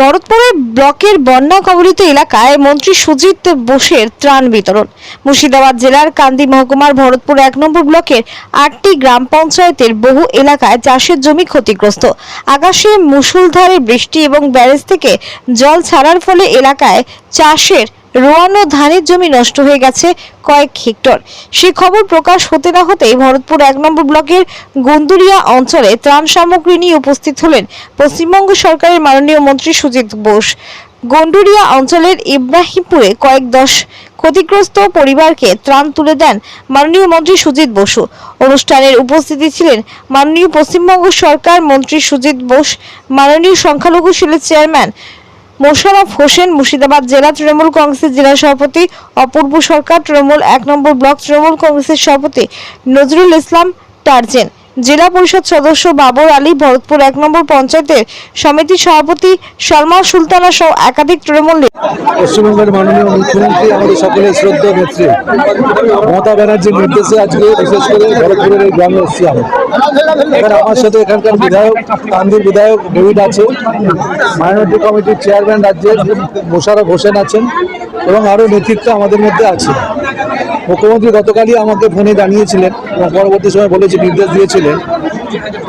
ভরতপুরের ব্লকের বন্যা কবলিত এলাকায় মন্ত্রী সুজিত বোসের ত্রাণ বিতরণ। মুর্শিদাবাদ জেলার কান্দি মহকুমার ভরতপুর এক নম্বর ব্লকের আটটি গ্রাম পঞ্চায়েতের বহু এলাকায় চাষের জমি ক্ষতিগ্রস্ত। আকাশে মুসুলধারে বৃষ্টি এবং ব্যারেজ থেকে জল ছাড়ার ফলে এলাকায় চাষের রোয়ানো ধানের জমি নষ্ট হয়ে গেছে কয়েক হেক্টর। সে খবর প্রকাশ হতে না হতেই ভরতপুর এক নম্বর ব্লকের গন্দুরিয়া অঞ্চলে ত্রাণ সামগ্রী নিয়ে উপস্থিত হলেন পশ্চিমবঙ্গ সরকারের মাননীয় মন্ত্রী সুজিত বোস। গন্ডুরিয়া অঞ্চলের ইব্রাহিমপুরে কয়েক দশ ক্ষতিগ্রস্ত পরিবারকে ত্রাণ তুলে দেন মাননীয় মন্ত্রী সুজিত বসু। অনুষ্ঠানের উপস্থিতি ছিলেন মাননীয় পশ্চিমবঙ্গ সরকার মন্ত্রী সুজিত বোস, মাননীয় সংখ্যালঘু সেলের চেয়ারম্যান মোশাররফ হোসেন মুর্শিদাবাদ জেলা তৃণমূল কংগ্রেসের জেলা সভাপতি, অপূর্ব সরকার তৃণমূল এক নম্বর ব্লক তৃণমূল কংগ্রেসের সভাপতি, নজরুল ইসলাম টার্জেন। জেলা পরিষদ সদস্য বাবর আলী ভরতপুর এক নম্বর পঞ্চায়েতের সমিতি সভাপতি সলমা সুলতানা সহ একাধিক তৃণমূল পশ্চিমবঙ্গের মাননীয় মুখ্যমন্ত্রী, আমাদের সকলের শ্রদ্ধা নেত্রী, মমতা ব্যানার্জির নির্দেশে আজকে, বিশেষ করে ভরতপুরের এই গ্রামে এসেছি আমার সাথে এখানকার বিধায়ক, কান্দির বিধায়ক ডেভিড আছে মাইনরিটি কমিটির চেয়ারম্যান রাজ্যের মোশারফ হোসেন আছেন, এবং আরও নেতৃত্ব আমাদের মধ্যে আছে। মুখ্যমন্ত্রী গতকালই আমাকে ফোনে জানিয়েছিলেন এবং পরবর্তী সময় বলেছে, নির্দেশ দিয়েছিলেন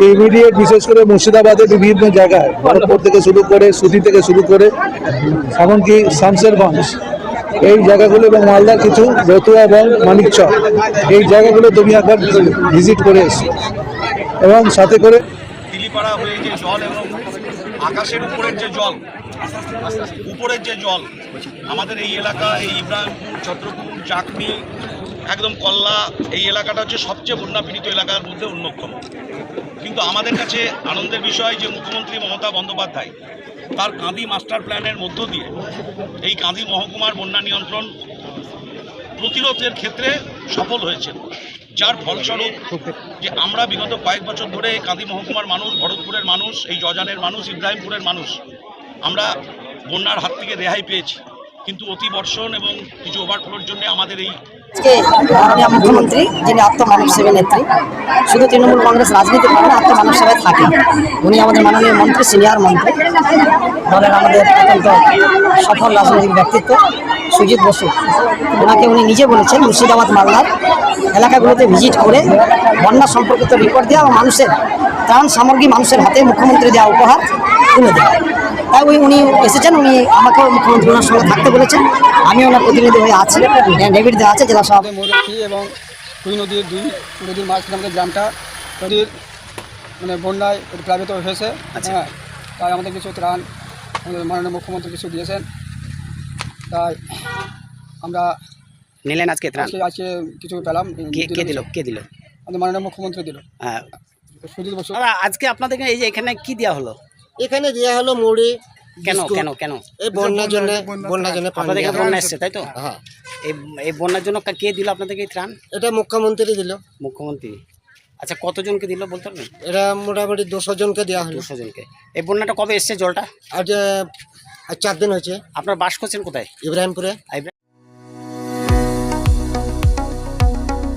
ইমিডিয়েট বিশেষ করে মুর্শিদাবাদের বিভিন্ন জায়গায়, ভরতপুর থেকে শুরু করে সুতি থেকে শুরু করে, এমনকি শামসেরগঞ্জ, এই জায়গাগুলো এবং মালদার কিছু রতুয়া এবং মানিকচক, এই জায়গাগুলো তুমি একবার ভিজিট করে এসো। এবং সাথে করে জল এবং আকাশের উপরের যে জল, উপরের যে জল, আমাদের এই এলাকা, এই ইব্রাহিমপুর চন্দ্রপুর চাকনি একদম কল্লা, এই এলাকাটা হচ্ছে সবচেয়ে বন্যা পীড়িত এলাকার মধ্যে অন্যতম। কিন্তু আমাদের কাছে আনন্দের বিষয় যে মুখ্যমন্ত্রী মমতা বন্দ্যোপাধ্যায়, তার কাঁদি মাস্টার প্ল্যানের মধ্য দিয়ে এই কাঁদি মহকুমার বন্যা নিয়ন্ত্রণ প্রতিরোধের ক্ষেত্রে সফল হয়েছে যার ফলস্বরূপ যে আমরা বিগত কয়েক বছর ধরে কাঁদি মহকুমার মানুষ, ভরতপুরের মানুষ, এই জজানের মানুষ, ইব্রাহিমপুরের মানুষ, আমরা বন্যার হাত থেকে রেহাই পেয়েছি। কিন্তু অতি এবং কিছু ওভারফ্লোর জন্য আমাদের এই মুখ্যমন্ত্রী, যিনি আত্মমানব সেবা নেত্রী, শুধু তৃণমূল কংগ্রেস রাজনীতি করে না, আত্মমানব সেবায় থাকে উনি আমাদের মাননীয় মন্ত্রী, সিনিয়র মন্ত্রী। দলের আমাদের অত্যন্ত সফল রাজনৈতিক ব্যক্তিত্ব, সুজিত বসু। ওনাকে উনি নিজে বলেছেন, মুর্শিদাবাদ মালদার এলাকাগুলোতে ভিজিট করে বন্যা সম্পর্কিত রিপোর্ট দেওয়া এবং মানুষের ত্রাণ সামগ্রী মানুষের হাতে মুখ্যমন্ত্রী দেওয়া উপহার তুলে দেওয়া। তাই ওই উনি এসেছেন উনি আমাকেও মুখ্যমন্ত্রী ওনার সঙ্গে থাকতে বলেছেন। আমি ওনার প্রতিনিধি হয়ে আছি। ডেভিড দেওয়া আছে জেলা সভাপতি ময়ূরক্ষী এবং কুই নদীর দুই নদীর মাঝখানে আমাদের গ্রামটা নদীর মানে বন্যায় প্লাবিত হয়েছে। হ্যাঁ তাই আমাদের কিছু ত্রাণ আমাদের মাননীয় মুখ্যমন্ত্রী কিছু দিয়েছেন। তাই আমরা নিলেন আজকে ত্রাণ? আজকে কিছু পেলাম। কে কে দিল? কে দিল? আমাদের মাননীয় মুখ্যমন্ত্রী দিল। হ্যাঁ। সুজিত বসু। দাদা, আজকে আপনাদের এই যে এখানে কি দেওয়া হলো? এখানে দেওয়া হলো মুড়ি কেন কেন কেন? এই বন্যার জন্য বন্যার জন্য আপনাদের এখানে বন্যা। এসছে তাই তো? হ্যাঁ। এই এই বন্যার জন্য কে দিল আপনাদেরকে এই ত্রাণ? এটা মুখ্যমন্ত্রী দিল। মুখ্যমন্ত্রী। আচ্ছা কতজনকে দিল বলতে পারবেন? এটা মোটামুটি দুশো জনকে দেওয়া হলো। দুশো জনকে। এই বন্যাটা কবে এসছে জলটা? আজ আজ চার দিন হয়েছে। আপনার বাস করছেন কোথায়? ইব্রাহিমপুরে।